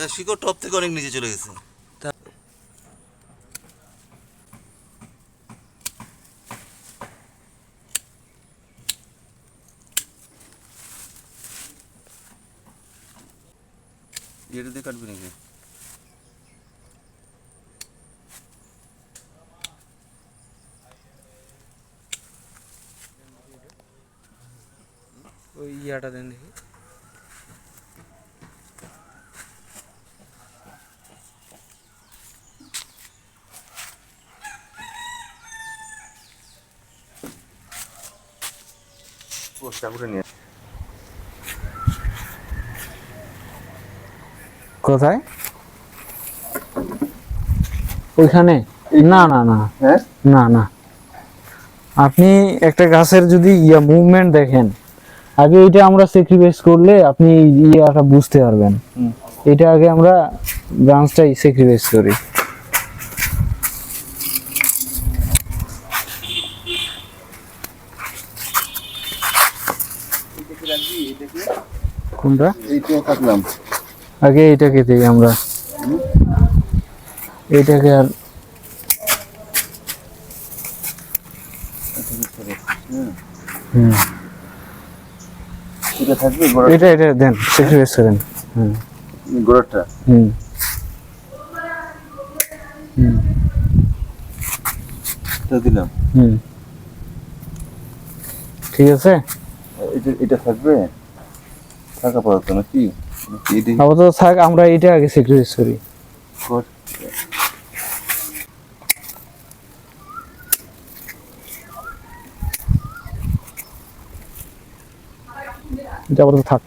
তো তা শিকড় টপ থেকে অনেক নিচে চলে গেছে। এটা দিয়ে কাটবি নাকি? ওই ইয়াটা দেন দেখি। কোথায়? ওইখানে। না না না। হ্যাঁ? না না। আপনি একটা গাছের যদি ইয়া মুভমেন্ট দেখেন আগে এটা আমরা স্যাক্রিফাইস করলে আপনি ইয়াটা বুঝতে পারবেন। এটা আগে আমরা ব্রাঞ্চটাই স্যাক্রিফাইস করি। কোনটা? আগে এটাকে দিই আমরা। এটাকে আর হুম। এটা এটা এটা দেন স্যাক্রিফাইস করেন। হুম। গোড়াটা হুম। হুম। এটা দিলাম। হুম। ঠিক আছে? এটা এটা থাকবে? থাকা পারত নাকি আপাতত থাক আমরা এটা আগে স্যাক্রিফাইস করি। এটা আপাতত থাক।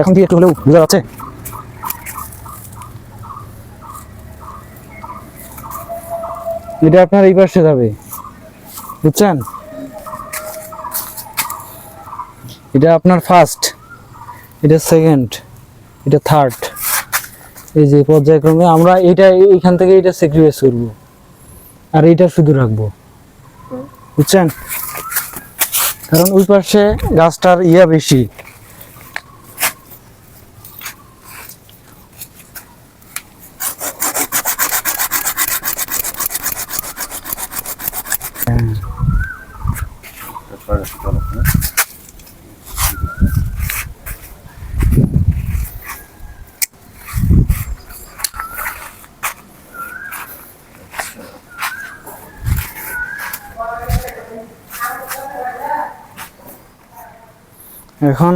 এখন দিয়ে একটু হলেও বোঝা যাচ্ছে। এটা আপনার এই পাশে যাবে। বুঝছেন? এটা আপনার ফার্স্ট এটা সেকেন্ড এটা থার্ড এই যে পর্যায়ক্রমে আমরা এটা এইখান থেকে এটা স্যাক্রিফাইস করব। আর এটা শুধু রাখব। বুঝছেন? কারণ ওই পাশে গাছটার ইয়া বেশি তারপরে চলো হ্যাঁ এখন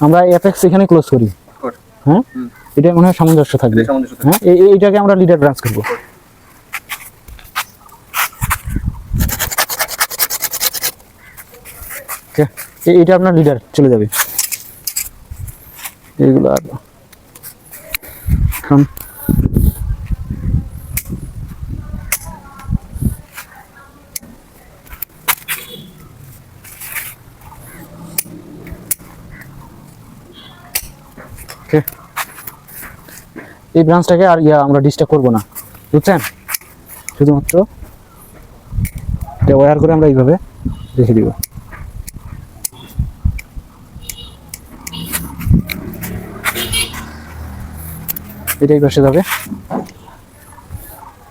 আমরা এফএক্স এখানে ক্লোজ করি। হ্যাঁ? এটা মনে হয় সামঞ্জস্য থাকবে। হ্যাঁ? এই- এই- এইটাকে আমরা লিডার ব্রাঞ্চ করব। Okay, এ- এইটা আপনার লিডার চলে যাবে। এইগুলো আর এখন. এই ব্রাঞ্চটাকে আর ইয়া আমরা ডিস্টার্ব করব না। বুঝছেন? শুধুমাত্র এটা ওয়্যার করে আমরা এইভাবে রেখে দিব। এটাই পাশে যাবে।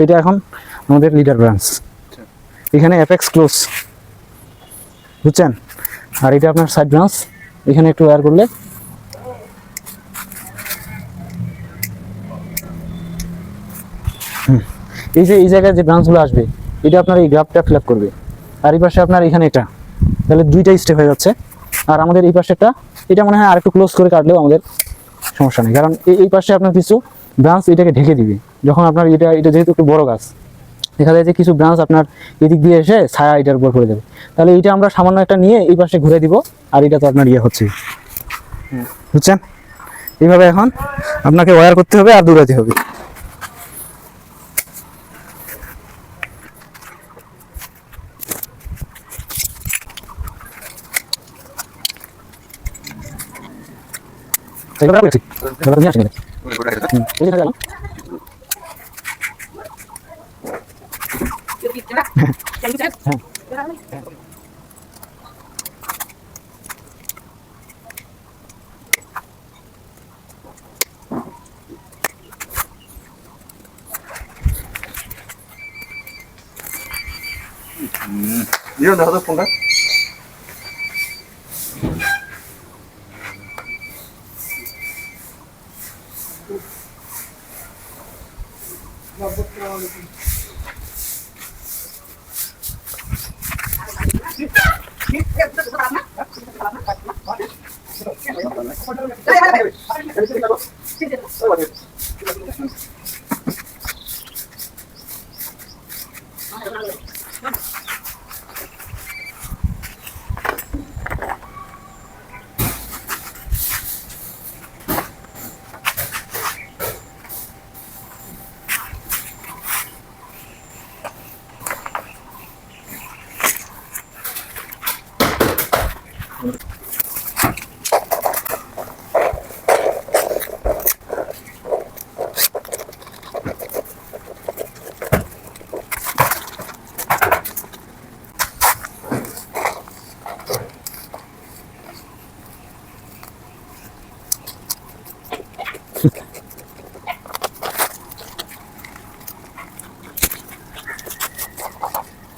এটা এখন আমাদের লিডার ব্রাঞ্চ এখানে অ্যাপেক্স ক্লোজ বুঝছেন? আর এটা আপনার সাইড ব্রাঞ্চ এখানে একটু ওয়ার করলে। এই যে, এই জায়গায় যে ব্রাঞ্চগুলো আসবে, এটা আপনার এই গ্রাফটা ফিল করবে। আর এই পাশে আপনার এখানে এটা। তাহলে দুইটা স্টেপ হয়ে যাচ্ছে। আর আমাদের এই পাশেটা এটা মনে হয় আরেকটু ক্লোজ করে কাটলেও আমাদের সমস্যা নেই। কারণ এই পাশে আপনার কিছু ব্রাঞ্চ এটাকে ঢেকে দিবে। যখন আপনার এটা এটা যেহেতু একটু বড় গাছ দেখা যায় যে কিছু ব্রাঞ্চ আপনার এদিক দিয়ে এসে ছায়া এটার উপর পড়ে যাবে তাহলে এটা আমরা সামান্য একটা নিয়ে এই পাশে ঘুরে দিব আর এটা তো আপনার ইয়ে হচ্ছে। বুঝছেন? এইভাবে এখন আপনাকে ওয়্যার করতে হবে আর দৌড়াতে হবে। এগুলো রাখছি। এগুলো নিয়ে আসেন এখানে। হুম, এই যে এখানে গেলাম। ইয়ে দেখো তো ফোনটা এই যে আমার 我这个人我这个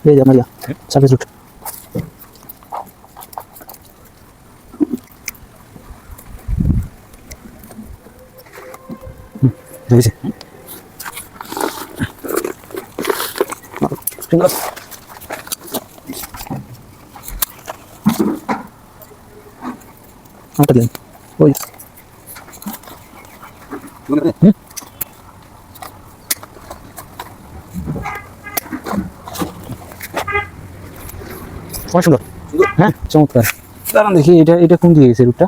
ইয়া, চাপে জুট। হুম, হয়েছে। ঠিক আছে। আমারটা দিন। ওই অনেক সুন্দর। হ্যাঁ চমৎকার। দাঁড়ান দেখি, এটা এটা কোন দিকে গেছে রুটটা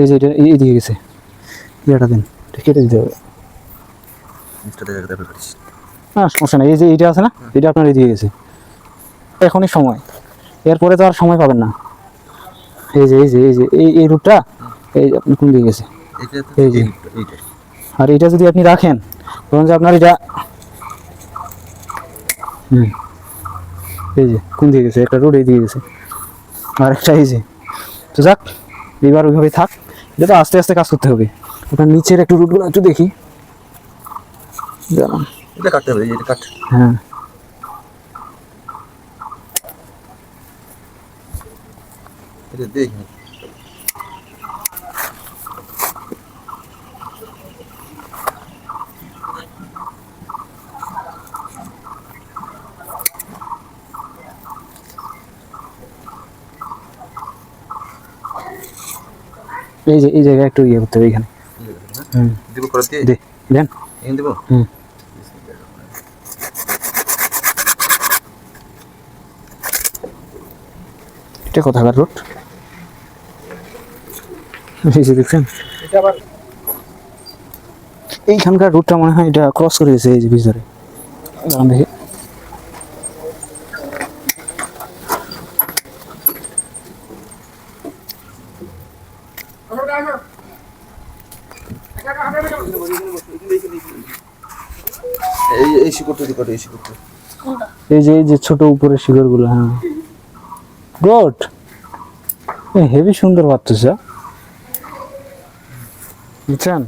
এই যে, এটা, এই দিকে গেছে। ইয়েটা দিন, এটা কেটে দিতে হবে। না, সমস্যা নেই, এই যে, এইটা আছে না, এটা আপনার এদিকে গেছে। এখনই সময়। এরপরে তো আর সময় পাবেন না। এই যে এই যে এই যে, এই এই রুটটা এই আপনি কোন দিকে গেছে? এই যে। আর এটা যদি আপনি রাখেন তখন যে আপনার এটা হুম। এই যে কোন দিকে গেছে একটা রোড এই দিকে গেছে। আর একটা এই যে তো যাক এবার ওইভাবে থাক। এটা তো আস্তে আস্তে কাজ করতে হবে। ওটার নিচের একটু রুটগুলো একটু দেখি। এটা কাটতে হবে এটা কাট। হ্যাঁ। এটা দেখি এই যে এই জায়গায় একটু ইয়ে করতে হবে এখানে দিব করে দিয়ে? দেন। এখানে দিব? হুম। এটা কোথাকার রুট এই যে দেখছেন? এইখানকার রুটটা মনে হয় এটা ক্রস করে গেছে এই যে ভিতরে। দেখি এই এই শিকড়টা দিকে এই শিকড়টা এই যে এই যে ছোট উপরে শিকড়গুলো হ্যাঁ গুড হেভি সুন্দর বুঝছেন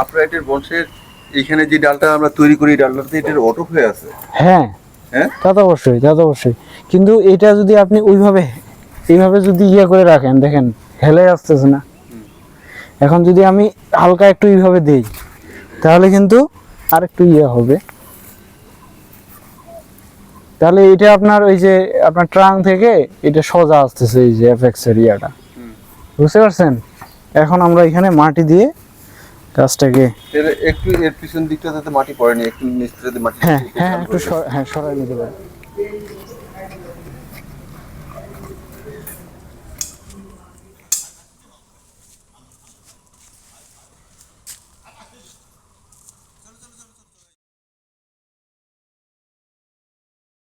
আপরাইটের বংশের এখানে যে ডালটা আমরা তৈরি করি ডালটাতে এটার অটো হয়ে আছে। হ্যাঁ। হ্যাঁ? তা তো অবশ্যই তা তো অবশ্যই। কিন্তু এটা যদি আপনি ওইভাবে এইভাবে যদি ইয়ে করে রাখেন দেখেন হেলে আসতেছে না। এখন যদি আমি হালকা একটু এইভাবে দেই তাহলে কিন্তু আর একটু ইয়ে হবে। তাহলে এটা আপনার ওই যে আপনার ট্রাং থেকে এটা সোজা আসতেছে এই যে এফএক্স এরিয়াটা বুঝতে পারছেন? এখন আমরা এখানে মাটি দিয়ে গাছটাকে একটু এর পিছন দিকটা যাতে মাটি পড়েনি একটু নিচ যদি মাটি হ্যাঁ একটু হ্যাঁ একটু হ্যাঁ সরাই নিতে পারেন।